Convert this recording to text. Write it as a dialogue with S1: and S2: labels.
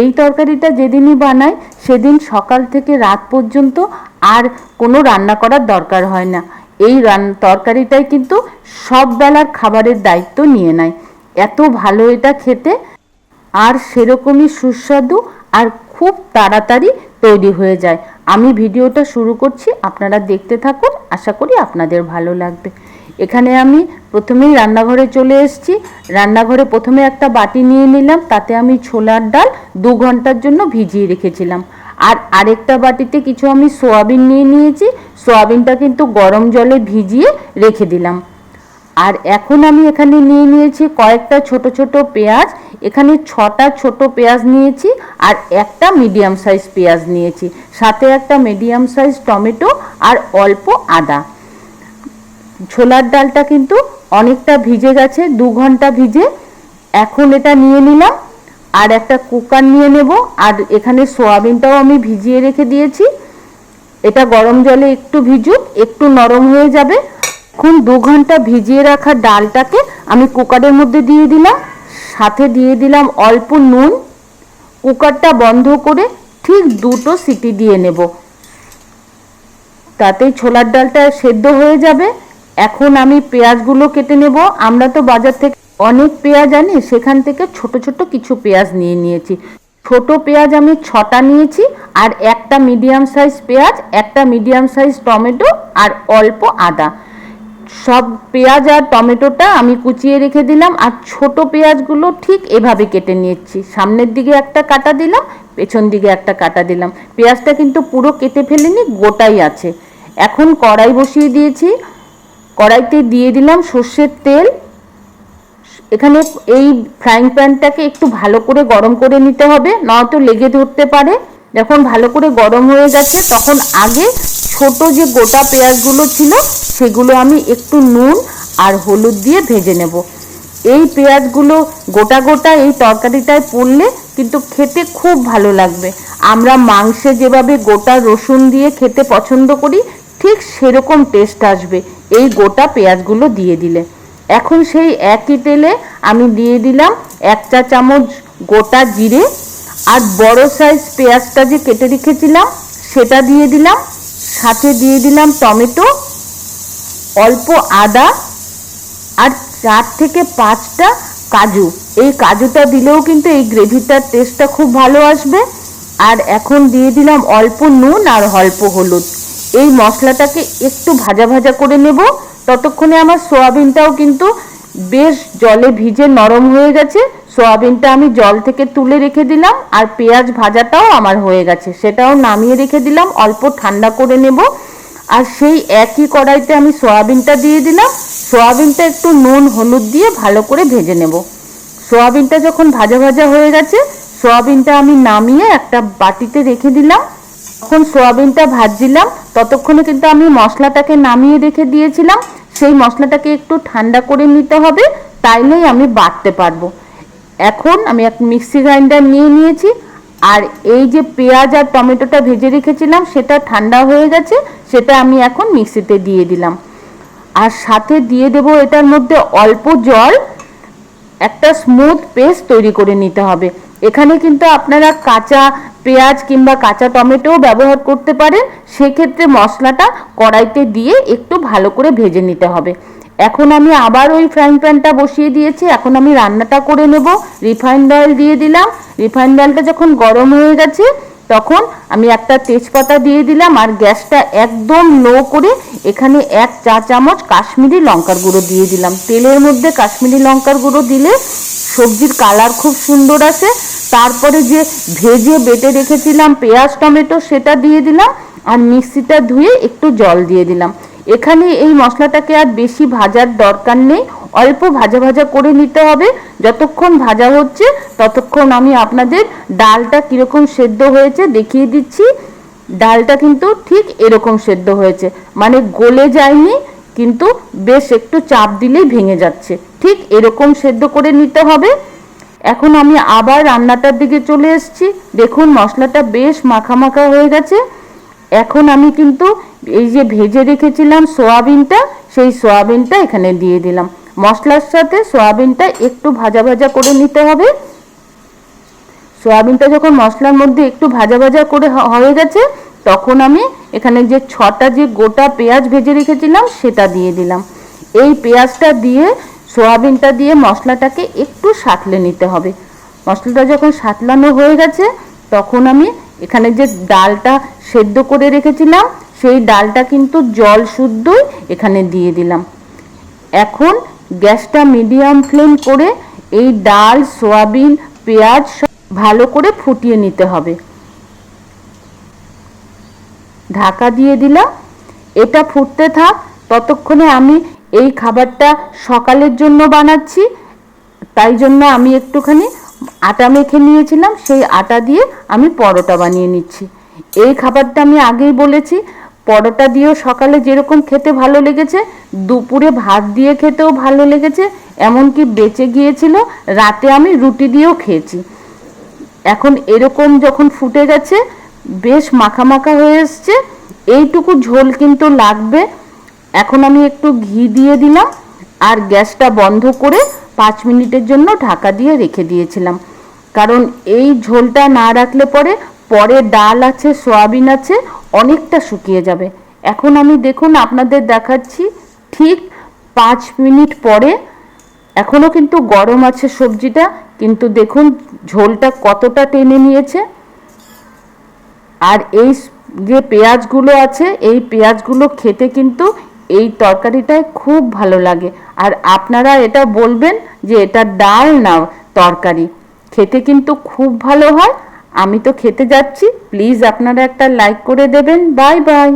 S1: এই তরকারিটা যেদিনই বানাই সেদিন সকাল থেকে রাত পর্যন্ত আর কোনো রান্না করার দরকার হয় না। এই রান, তরকারিটাই কিন্তু সব বেলার খাবারের দায়িত্ব নিয়ে নেয়। এত ভালো এটা খেতে। আর সেরকমই সুস্বাদু আর খুব তাড়াতাড়ি তৈরি হয়ে যায়। আমি ভিডিওটা শুরু করছি, আপনারা দেখতে থাকুন। আশা করি আপনাদের ভালো লাগবে। এখানে আমি প্রথমেই রান্নাঘরে চলে এসেছি। রান্নাঘরে প্রথমে একটা বাটি নিয়ে নিলাম, তাতে আমি ছোলার ডাল দু ঘণ্টার জন্য ভিজিয়ে রেখেছিলাম। আর আরেকটা বাটিতে কিছু আমি সোয়াবিন নিয়ে নিয়েছি, সোয়াবিনটা কিন্তু গরম জলে ভিজিয়ে রেখে দিলাম। আর এখন আমি এখানে নিয়ে নিয়েছি কয়েকটা ছোট ছোট পেঁয়াজ। এখানে ছটা ছোট পেঁয়াজ নিয়েছি আর একটা মিডিয়াম সাইজ পেঁয়াজ নিয়েছি। সাথে একটা মিডিয়াম সাইজ টমেটো আর অল্প আদা। ছোলার ডালটা কিন্তু অনেকটা ভিজে গেছে, দু ঘণ্টা ভিজে। এখন এটা নিয়ে নিলাম, আর একটা কুকার নিয়ে নেব, আর এখানে সোয়াবিনটাও আমি ভিজিয়ে রেখে দিয়েছি। এটা গরম জলে একটু ভিজুক, একটু নরম হয়ে যাবে। এখন দু ঘণ্টা ভিজিয়ে রাখা ডালটাকে আমি কুকারের মধ্যে দিয়ে দিলাম, সাথে দিয়ে দিলাম অল্প নুন। কুকারটা বন্ধ করে ঠিক দুটো সিটি দিয়ে নেব। তাতে ছোলার ডালটা সেদ্ধ হয়ে যাবে। এখন আমি পেঁয়াজগুলো কেটে নেব। আমরা তো বাজার থেকে অনেক পেঁয়াজ আনি, সেখান থেকে ছোট ছোট কিছু পেঁয়াজ নিয়ে নিয়েছি। ছোট পেঁয়াজ আমি ছটা নিয়েছি আর একটা মিডিয়াম সাইজ পেঁয়াজ, একটা মিডিয়াম সাইজ টমেটো আর অল্প আদা। সব পেঁয়াজ আর টমেটোটা আমি কুচিয়ে রেখে দিলাম আর ছোট পেঁয়াজগুলো ঠিক এভাবে কেটে নিয়েছি। সামনের দিকে একটা কাটা দিলাম, পেছন দিকে একটা কাটা দিলাম। পেঁয়াজটা কিন্তু পুরো কেটে ফেলিনি, গোটাই আছে। এখন কড়াই বসিয়ে দিয়েছি। কড়াইতে দিয়ে দিলাম সর্ষের তেল। এখানে এই ফ্রাইং প্যানটাকে একটু ভালো করে গরম করে নিতে হবে, নয়তো লেগে ধরতে পারে। যখন ভালো করে গরম হয়ে গেছে, তখন আগে ছোট যে গোটা পেঁয়াজগুলো ছিল, সেগুলো আমি একটু নুন আর হলুদ দিয়ে ভেজে নেব। এই পেঁয়াজগুলো গোটা গোটা এই তরকারিটায় পড়লে কিন্তু খেতে খুব ভালো লাগবে। আমরা মাংসে যেভাবে গোটা রসুন দিয়ে খেতে পছন্দ করি ঠিক সেরকম টেস্ট আসবে। এই গোটা পেঁয়াজগুলো দিয়ে দিলে। এখন সেই একই তেলে আমি দিয়ে দিলাম এক চা চামচ গোটা জিরে আর বড় সাইজ পেঁয়াজটা যে কেটে রেখেছিলাম, সেটা দিয়ে দিলাম। সাথে দিয়ে দিলাম টমেটো, অল্প আদা আর চার থেকে পাঁচটা কাজু। এই কাজুটা দিলেও কিন্তু এই গ্রেভিটার টেস্টটা খুব ভালো আসবে। আর এখন দিয়ে দিলাম অল্প নুন আর অল্প হলুদ। এই মশলাটাকে একটু ভাজা ভাজা করে নেব। ততক্ষণে আমার সোয়াবিনটাও কিন্তু বেশ জলে ভিজে নরম হয়ে গেছে। সোয়াবিনটা আমি জল থেকে তুলে রেখে দিলাম আর পেঁয়াজ ভাজাটাও আমার হয়ে গেছে। সেটাও নামিয়ে রেখে দিলাম, অল্প ঠান্ডা করে নেব। আর সেই একই কড়াইতে আমি সোয়াবিনটা দিয়ে দিলাম। সোয়াবিনটা একটু নুন, হলুদ দিয়ে ভালো করে ভেজে নেব। সোয়াবিনটা যখন ভাজা ভাজা হয়ে গেছে, সোয়াবিনটা আমি নামিয়ে একটা বাটিতে রেখে দিলাম। যখন সোয়াবিনটা ভাজছিলাম, ততক্ষণে কিন্তু আমি মশলাটাকে নামিয়ে রেখে দিয়েছিলাম। সেই মশলাটাকে একটু ঠান্ডা করে নিতে হবে, তাইলেই আমি বাটতে পারব। এখন আমি এক মিক্সি গ্রাইন্ডার নিয়ে নিয়েছি, আর এই যে পেঁয়াজ আর টমেটোটা ভেজে রেখেছিলাম, সেটা ঠান্ডা হয়ে গেছে, সেটা আমি এখন মিক্সিতে দিয়ে দিলাম। আর সাথে দিয়ে দেব এটার মধ্যে অল্প জল, একটা স্মুথ পেস্ট তৈরি করে নিতে হবে। এখানে কিন্তু আপনারা কাঁচা পেঁয়াজ কিংবা কাঁচা টমেটোও ব্যবহার করতে পারেন। সেক্ষেত্রে মশলাটা কড়াইতে দিয়ে একটু ভালো করে ভেজে নিতে হবে। এখন আমি আবার ওই ফ্রাইং প্যানটা বসিয়ে দিয়েছি। এখন আমি রান্নাটা করে নেব। রিফাইন্ড অয়েল দিয়ে দিলাম। রিফাইন্ড অয়েলটা যখন গরম হয়ে গেছে, তখন আমি একটা তেজপাতা দিয়ে দিলাম আর গ্যাসটা একদম লো করে এখানে এক চা চামচ কাশ্মীরি লঙ্কার গুঁড়ো দিয়ে দিলাম। তেলের মধ্যে কাশ্মীরি লঙ্কার গুঁড়ো দিলে সবজির কালার খুব সুন্দর আসে তারপরে যে ভেজে বেটে রেখেছিলাম পেঁয়াজ, টমেটো, সেটা দিয়ে দিলাম আর মিক্সিটা ধুয়ে একটু জল দিয়ে দিলাম। এখানে এই মশলাটাকে আর বেশি ভাজার দরকার নেই। অল্প ভাজা ভাজা করে নিতে হবে। যতক্ষণ ভাজা হচ্ছে ততক্ষণ আমি আপনাদের ডালটা কীরকম সেদ্ধ হয়েছে দেখিয়ে দিচ্ছি। ডালটা কিন্তু ঠিক এরকম সেদ্ধ হয়েছে। মানে গলে যায়নি। কিন্তু বেশ একটু চাপ দিলেই ভেঙে যাচ্ছে। ঠিক এরকম সেদ্ধ করে নিতে হবে। এখন আমি আবার রান্নাটার দিকে চলে এসেছি। দেখুন, মশলাটা বেশ মাখা মাখা হয়ে গেছে। এখন আমি কিন্তু এই যে ভেজে রেখেছিলাম সোয়াবিনটা, সেই সোয়াবিনটা এখানে দিয়ে দিলাম। মশলার সাথে সোয়াবিনটা একটু ভাজা ভাজা করে নিতে হবে। সোয়াবিনটা যখন মশলার মধ্যে একটু ভাজা ভাজা করে হয়ে গেছে তখন আমি এখানে যে ছটা যে গোটা পেঁয়াজ ভেজে রেখেছিলাম, সেটা দিয়ে দিলাম। এই পেঁয়াজটা দিয়ে, সোয়াবিনটা দিয়ে মশলাটাকে একটু সাঁতলে নিতে হবে। মশলাটা যখন সাঁতলানো হয়ে গেছে, তখন আমি এখানে যে ডালটা সেদ্ধ করে রেখেছিলাম, সেই ডালটা কিন্তু জল শুদ্ধই এখানে দিয়ে দিলাম। এখন গ্যাসটা মিডিয়াম ফ্লেম করে এই ডাল, সোয়াবিন, পেঁয়াজ সব ভালো করে ফুটিয়ে নিতে হবে। ঢাকা দিয়ে দিলাম এটা ফুটতে থাক, ততক্ষণে আমি এই খাবারটা সকালের জন্য বানাচ্ছি। তাই জন্য আমি একটুখানি আটা মেখে নিয়েছিলাম, সেই আটা দিয়ে আমি পরোটা বানিয়ে নিচ্ছি। এই খাবারটা আমি আগেই বলেছি, পরোটা দিয়েও সকালে যেরকম খেতে ভালো লেগেছে, দুপুরে ভাত দিয়ে খেতেও ভালো লেগেছে, এমনকি বেঁচে গিয়েছিল, রাতে আমি রুটি দিয়েও খেয়েছি। এখন এরকম যখন ফুটে গেছে বেশ মাখা মাখা হয়ে এসছে। এইটুকু ঝোল কিন্তু লাগবে। এখন আমি একটু ঘি দিয়ে দিলাম আর গ্যাসটা বন্ধ করে পাঁচ মিনিটের জন্য ঢাকা দিয়ে রেখে দিয়েছিলাম। কারণ এই ঝোলটা না রাখলে পরে পরে ডাল আছে, সয়াবিন আছে, অনেকটা শুকিয়ে যাবে। এখন আমি দেখুন আপনাদের দেখাচ্ছি ঠিক পাঁচ মিনিট পরে। এখনও কিন্তু গরম আছে সবজিটা, কিন্তু দেখুন ঝোলটা কতটা টেনে নিয়েছে। আর এই যে পেঁয়াজগুলো আছে, এই পেঁয়াজগুলো খেতে কিন্তু এই তরকারিটায় খুব ভালো লাগে। আর আপনারা এটা বলবেন যে এটা ডাল নাও তরকারি। খেতে কিন্তু খুব ভালো হয়। আমি তো খেতে যাচ্ছি। প্লিজ আপনারা একটা লাইক করে দেবেন। Bye bye.